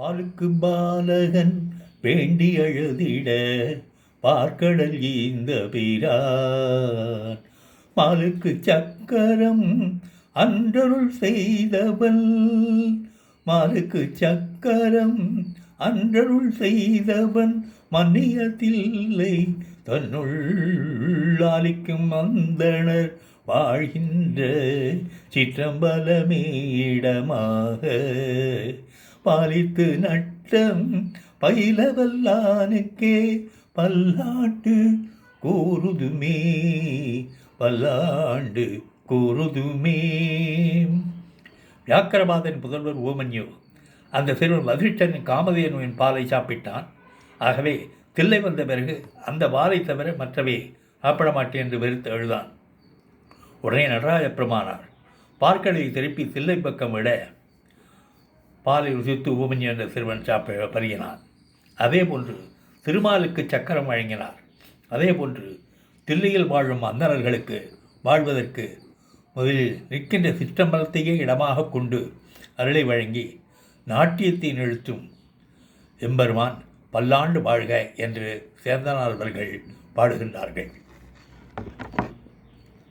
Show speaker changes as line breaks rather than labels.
பாலுக்கு பாலகன் வேண்டி அழுதிட பார்க்கடல் ஈந்த பிரான். மாலுக்கு சக்கரம் அன்றருள் செய்தவள். மாலுக்கு சக்கரம் அன்றருள் செய்தவன் மன்னியத்தில்லை தன்னுள் ஆலிக்கும் அந்தணர் வாழ்கின்ற சிற்றம்பலமே இடமாக பாலித்து நட்டம் பயிலவல்லானுக்கே பல்லாண்டு கூறுதுமே பல்லாண்டு கூறுதுமே. வியாக்கரபாதன் புதல்வர் ஓமன்யு அந்த சிறுவன் வசிஷ்டனின் காமதேனுவின் பாலை சாப்பிட்டான். ஆகவே தில்லை வந்த பிறகு அந்த வாலை தவிர மற்றவை சாப்பிட மாட்டேன் என்று வெறுத்து அழுதான் உடனே நடராஜ பெருமானார் பார்க்கடலை திருப்பி தில்லை பக்கம் விட பாலை ருசித்து ஊமஞ்சி என்ற சிறுவன் சாப்பிட பருகினான். அதே போன்று திருமாலுக்கு சக்கரம் வழங்கினார். அதே போன்று தில்லையில் வாழும் அந்தணர்களுக்கு வாழ்வதற்கு முதலில் நிற்கின்ற சிற்றம்பலத்தையே இடமாக கொண்டு அருளை வழங்கி நாட்டியத்தை நிறுத்தும் எம்பெருமான் பல்லாண்டு வாழ்க என்று சேந்தனார்வர்கள் பாடுகின்றார்கள்.